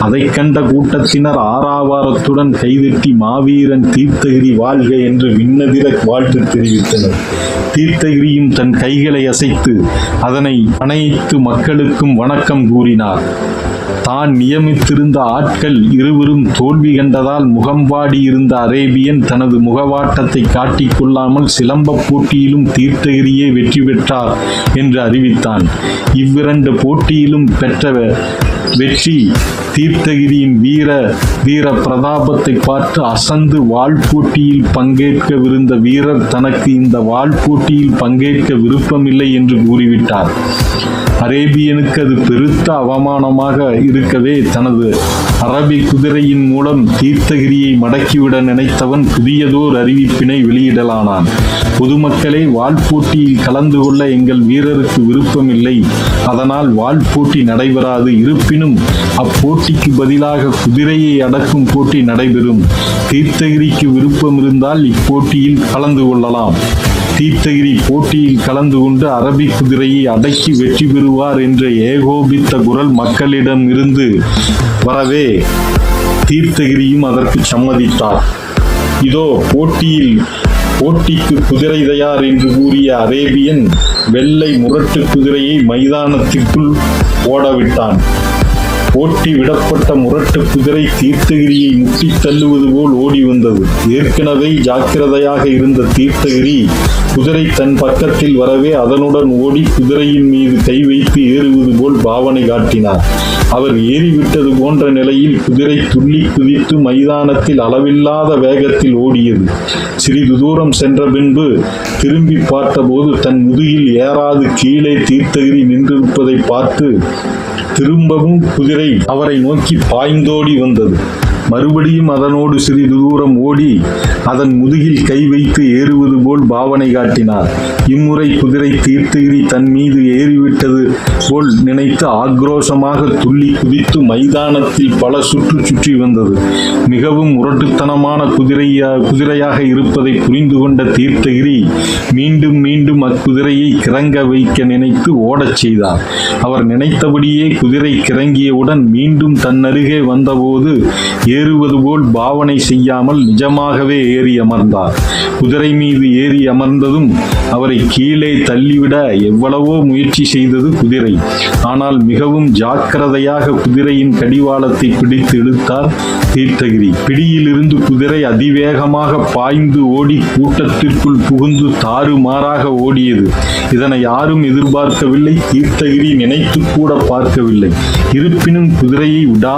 அதைக் கண்ட கூட்டத்தினர் ஆறாவாரத்துடன் கைதட்டி மாவீரன் தீர்த்தகிரி வாழ்க என்று விண்ணதிர வாழ்த்து தெரிவித்தனர். தீர்த்தகிரியும் தன் கைகளை அசைத்து அதனை அனைத்து மக்களுக்கும் வணக்கம் கூறினார். தான் நியமித்திருந்த ஆட்கள் இருவரும் தோல்வி கண்டதால் முகம்பாடி இருந்த அரேபியன் தனது முகவாட்டத்தை காட்டிக் கொள்ளாமல் சிலம்பப் போட்டியிலும் தீர்த்தகிரியே வெற்றி பெற்றார் என்று அறிவித்தான். இவ்விரண்டு போட்டியிலும் பெற்ற வெற்றி தீர்த்தகிரியின் வீர வீர பிரதாபத்தை பார்த்து அசந்து வாள் போட்டியில் பங்கேற்கவிருந்த வீரர் தனக்கு இந்த வாள் போட்டியில் பங்கேற்க விருப்பமில்லை என்று கூறிவிட்டார். அரேபியனுக்கு அது பெருத்த அவமானமாக இருக்கவே தனது அரபி குதிரையின் மூலம் தீர்த்தகிரியை மடக்கிவிட நினைத்தவன் புதியதோர் அறிவிப்பினை வெளியிடலானான். பொதுமக்களே வாள் போட்டியில் கலந்து கொள்ள எங்கள் வீரருக்கு விருப்பமில்லை. அதனால் வாள் போட்டி நடைபெறாது. இருப்பினும் அப்போட்டிக்கு பதிலாக குதிரையை அடக்கும் போட்டி நடைபெறும். தீர்த்தகிரிக்கு விருப்பம் இருந்தால் இப்போட்டியில் கலந்து கொள்ளலாம். தீர்த்தகிரி போட்டியில் கலந்து கொண்டு அரபி குதிரையை அடக்கி வெற்றி பெறுவார் என்ற ஏகோபித்த குரல் மக்களிடம் இருந்து வரவே தீர்த்தகிரியும் அதற்கு சம்மதித்தார். இதோ போட்டியில் போட்டிக்கு குதிரை தயார் என்று கூறிய அரேபியன் வெள்ளை முரட்டு குதிரையை மைதானத்திற்குள் ஓடவிட்டான். போட்டி விடப்பட்ட முரட்டு குதிரை தீர்த்தகிரியை முட்டித் தள்ளுவது போல் ஓடி வந்தது. ஏற்கனவே ஜாக்கிரதையாக இருந்த தீர்த்தகிரி குதிரை தன் பக்கத்தில் வரவே அதனுடன் ஓடி குதிரையின் மீது கை வைத்து ஏறுவது போல் பாவனை காட்டினார். அவர் ஏறிவிட்டது போன்ற நிலையில் குதிரை துள்ளி குதித்து மைதானத்தில் அளவில்லாத வேகத்தில் ஓடியது. சிறிது தூரம் சென்ற பின்பு திரும்பி பார்த்தபோது தன் முதுகில் ஏறாது கீழே தீர்த்தகிரி நின்றிருப்பதை பார்த்து திரும்பவும் குதிரை அவரை நோக்கி பாய்ந்தோடி வந்தது. மறுபடியும் அதனோடு சிறிது தூரம் ஓடி அதன் முதுகில் கை வைத்து ஏறுவது போல் பாவனை காட்டினார். இம்முறை குதிரை தீர்த்தகிரி தன் மீது ஏறிவிட்டது போல் நினைத்து ஆக்ரோஷமாக துள்ளி குதித்து மைதானத்தில் பல சுற்று சுற்றி வந்தது. மிகவும் முரட்டுத்தனமான குதிரையா குதிரையாக இருப்பதை புரிந்து கொண்ட தீர்த்தகிரி மீண்டும் மீண்டும் அக்குதிரையை கிறங்க வைக்க நினைத்து ஓடச் செய்தார். அவர் நினைத்தபடியே குதிரை கிறங்கியவுடன் மீண்டும் தன்னருகே வந்தபோது ஏறுவது போல் பாவனை செய்யாமல் நிஜமாகவே ஏறி அமர்ந்தார். குதிரை மீது ஏறி அமர்ந்ததும் அவரை கீழே தள்ளிவிட எவ்வளவோ முயற்சி செய்தது குதிரை. ஆனால் மிகவும் ஜாக்கிரதையாக குதிரையின் கடிவாளத்தை பிடித்து இழுத்தார் தீர்த்தகிரி. பிடியிலிருந்து குதிரை அதிவேகமாக பாய்ந்து ஓடி கூட்டத்திற்குள் புகுந்து தாறுமாறாக ஓடியது. இதனை யாரும் எதிர்பார்க்கவில்லை. தீர்த்தகிரி நினைத்து கூட பார்க்கவில்லை. இருப்பினும் குதிரையை விடா